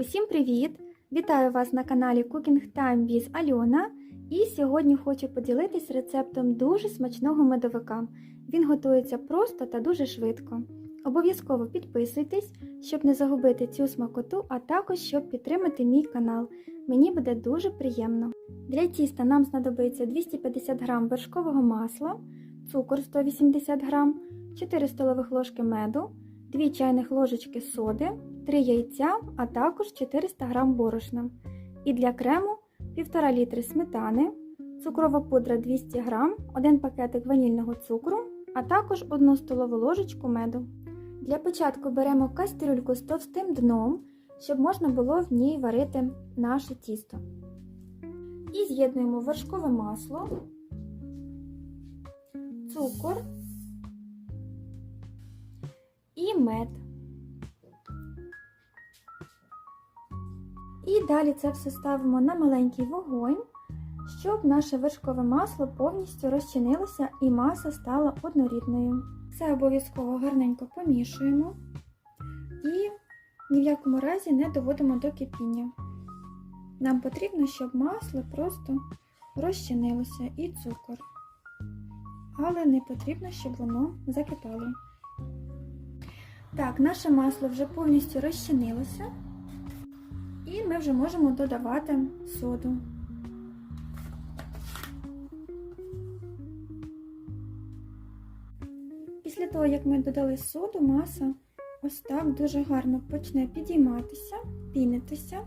усім привіт! Вітаю вас на каналі Cooking Time with Альона. І сьогодні хочу поділитись рецептом дуже смачного медовика. Він готується просто та дуже швидко. Обов'язково підписуйтесь, щоб не загубити цю смакоту, а також щоб підтримати мій канал. Мені буде дуже приємно. Для тіста нам знадобиться 250 г вершкового масла, цукор 180 г, 4 столових ложки меду, 2 чайних ложечки соди, 3 яйця, а також 400 г борошна. І для крему 1,5 літри сметани, цукрова пудра 200 г, 1 пакетик ванільного цукру, а також 1 столову ложечку меду. Для початку беремо кастрюльку з товстим дном, щоб можна було в ній варити наше тісто. І з'єднуємо вершкове масло, цукор і мед. І далі це все ставимо на маленький вогонь, щоб наше вершкове масло повністю розчинилося і маса стала однорідною. Все обов'язково гарненько помішуємо і ні в якому разі не доводимо до кипіння. Нам потрібно, щоб масло просто розчинилося і цукор. Але не потрібно, щоб воно закипало. Так, наше масло вже повністю розчинилося. І ми вже можемо додавати соду. Після того, як ми додали соду, маса ось так дуже гарно почне підійматися, пінитися.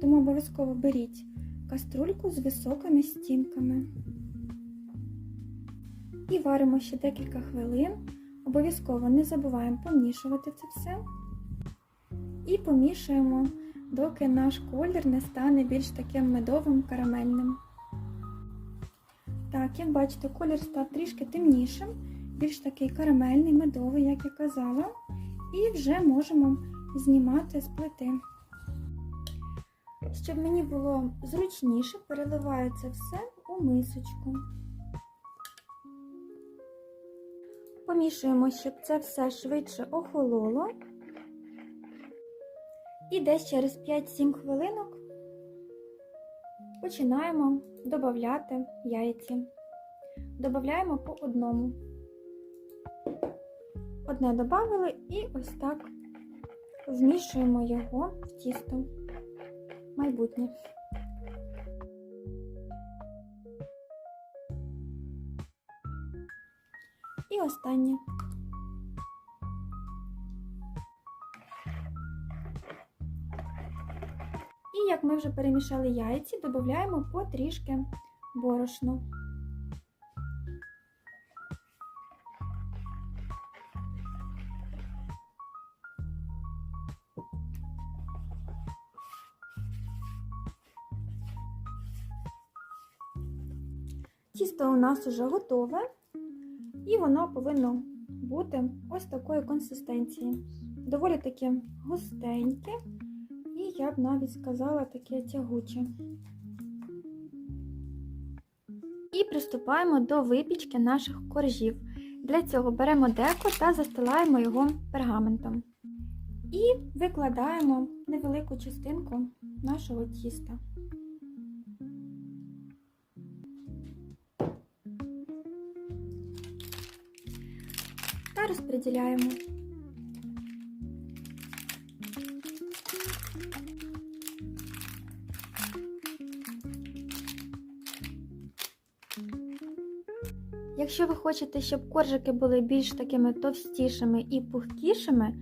Тому обов'язково беріть каструльку з високими стінками. І варимо ще декілька хвилин. Обов'язково не забуваємо помішувати це все. І помішуємо, доки наш колір не стане більш таким медовим карамельним. Так, як бачите, колір став трішки темнішим, більш такий карамельний, медовий, як я казала. І вже можемо знімати з плити. Щоб мені було зручніше, переливаю це все у мисочку. Помішуємо, щоб це все швидше охололо. І десь через 5-7 хвилинок починаємо додати яйці. Додаємо по одному. Одне додали і ось так вмішуємо його в тісто майбутнє. І останнє. Як ми вже перемішали яйці, додаємо потрішки борошну. Тісто у нас вже готове, і воно повинно бути ось такої консистенції. Доволі таке густеньке, я б навіть сказала таке тягуче. І приступаємо до випічки наших коржів. Для цього беремо деко та застилаємо його пергаментом. І викладаємо невелику частинку нашого тіста. Та розподіляємо. Якщо ви хочете, щоб коржики були більш такими товстішими і пухкішими,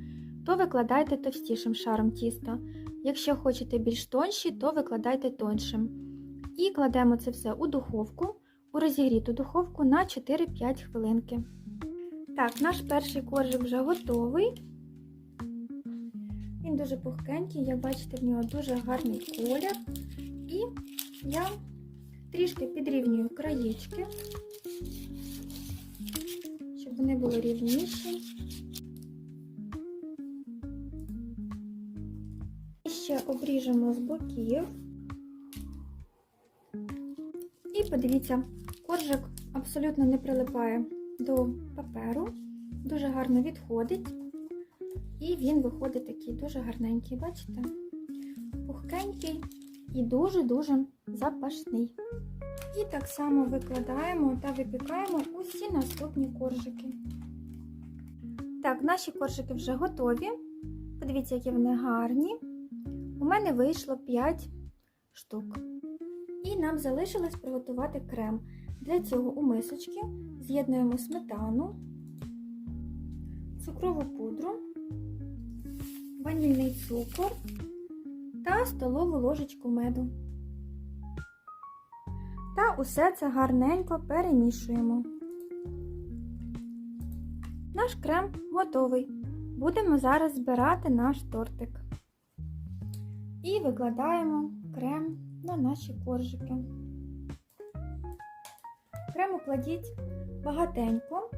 то викладайте товстішим шаром тіста. Якщо хочете більш тонші, то викладайте тоншим. І кладемо це все у духовку, у розігріту духовку на 4-5 хвилинки. Так, наш перший коржик вже готовий. Він дуже пухкенький, як бачите, в нього дуже гарний колір. І я трішки підрівнюю краєчки, вони були рівніші. І ще обріжемо з боків. І подивіться, коржик абсолютно не прилипає до паперу, дуже гарно відходить. І він виходить такий дуже гарненький, бачите? Пухкенький і дуже-дуже запашний. І так само викладаємо та випікаємо усі наступні коржики. Так, наші коржики вже готові. Подивіться, які вони гарні. У мене вийшло 5 штук. І нам залишилось приготувати крем. Для цього у мисочки з'єднуємо сметану, цукрову пудру, ванільний цукор та столову ложечку меду. Та усе це гарненько перемішуємо. Наш крем готовий. Будемо зараз збирати наш тортик. І викладаємо крем на наші коржики. Крему кладіть багатенько,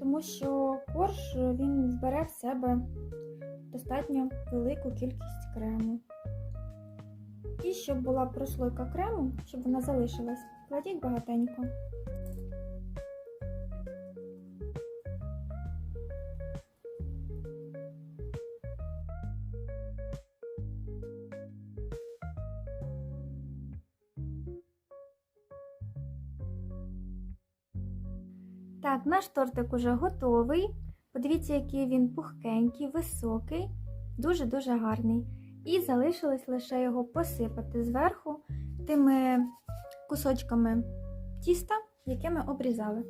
тому що корж він вбере в себе достатньо велику кількість крему. І щоб була прослойка крему, щоб вона залишилась, кладіть багатенько. Так, наш тортик уже готовий. Подивіться, який він пухкенький, високий, дуже-дуже гарний. І залишилось лише його посипати зверху тими кусочками тіста, яке ми обрізали.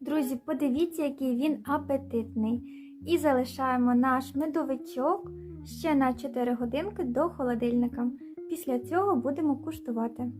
Друзі, подивіться, який він апетитний. І залишаємо наш медовичок ще на 4 годинки до холодильника. Після цього будемо куштувати.